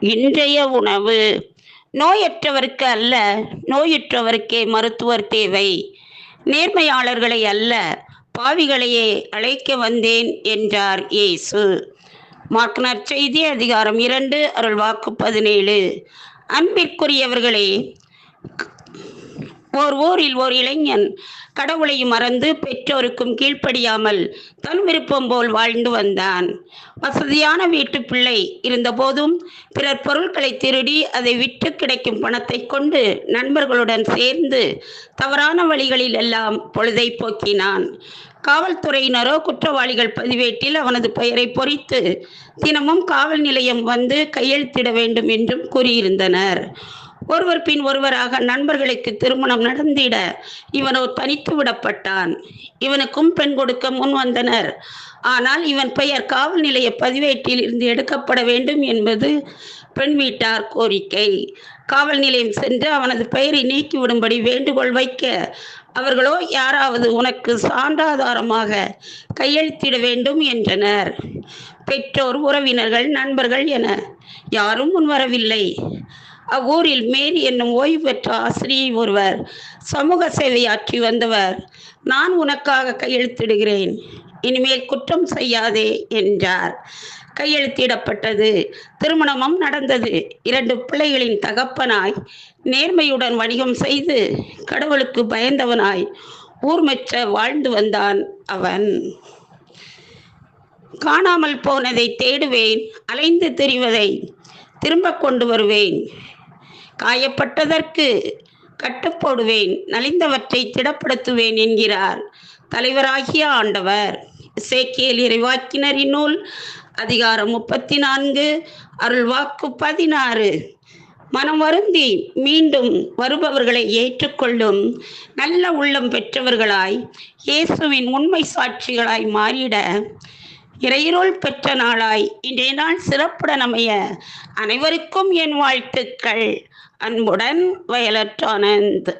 இன்றைய உணவு. நோயற்றவருக்கு அல்ல நோயுற்றவருக்கே மருத்துவர் தேவை. நேர்மையாளர்களை அல்ல பாவிகளையே அழைக்க வந்தேன் என்றார் இயேசு. மார்க்னர் செய்தி அதிகாரம் இரண்டு அருள்வாக்கு பதினேழு. அன்பிற்குரியவர்களே ஓர் ஊரில் ஓர் இளைஞன் கடவுளை மறந்து பெற்றோருக்கும் கீழ்ப்படியாமல் தன் விருப்பம் போல் வாழ்ந்து வந்தான். வசதியான வீட்டு பிள்ளை இருந்தபோதும் பிறர் பொருட்களை திருடி அதை விற்று கிடைக்கும் பணத்தை கொண்டு நண்பர்களுடன் சேர்ந்து தவறான வழிகளில் எல்லாம் பொழுதை போக்கினான். காவல்துறையினரோ குற்றவாளிகள் பதிவேட்டில் அவனது பெயரை பொறித்து தினமும் காவல் நிலையம் வந்து கையெழுத்திட வேண்டும் என்றும் கூறியிருந்தனர். ஒருவர் பின் ஒருவராக நண்பர்களுக்கு திருமணம் நடந்திட இவனோ தனித்து விடப்பட்டான். இவனுக்கும் பெண் கொடுக்க முன் வந்தனர். ஆனால் இவன் பெயர் காவல் நிலைய பதிவேட்டில் இருந்து எடுக்கப்பட வேண்டும் என்பது பெண் வீட்டார் கோரிக்கை. காவல் நிலையம் சென்று அவனது பெயரை நீக்கிவிடும்படி வேண்டுகோள் வைக்க அவர்களோ யாராவது உனக்கு சான்றாதாரமாக கையெழுத்திட வேண்டும் என்றனர். பெற்றோர் உறவினர்கள் நண்பர்கள் என யாரும் முன்வரவில்லை. அவ்வூரில் மேரி என்னும் ஓய்வு பெற்ற ஆசிரியை ஒருவர் சமூக சேவையாற்றி வந்தவர் நான் உனக்காக கையெழுத்திடுகிறேன். இனிமேல் குற்றம் செய்யாதே என்றார். கையெழுத்திடப்பட்டது. திருமணமும் நடந்தது. இரண்டு பிள்ளைகளின் தகப்பனாய் நேர்மையுடன் வணிகம் செய்து கடவுளுக்கு பயந்தவனாய் ஊர்மெச்ச வாழ்ந்து வந்தான் அவன். காணாமல் போனதை தேடுவேன். அலைந்து திரிவதை திரும்ப கொண்டு வருவேன். காயப்பட்டதற்கு கட்டுப்போடுவேன் நலிந்தவற்றை திடப்படுத்துவேன் என்கிறார் தலைவராகிய ஆண்டவர். சேக்கியல் இறைவாக்கினரின் நூல் அதிகாரம் முப்பத்தி நான்கு அருள்வாக்கு பதினாறு. மனம் வருந்தி மீண்டும் வருபவர்களை ஏற்றுக்கொள்ளும் நல்ல உள்ளம் பெற்றவர்களாய் இயேசுவின் உண்மை சாட்சிகளாய் மாறிட இறையிருள் பெற்ற நாளாய் இன்றைய நாள் சிறப்புடன் அமைய அனைவருக்கும் என் வாழ்த்துக்கள். அன்புடன் வயலட் ஆனந்த்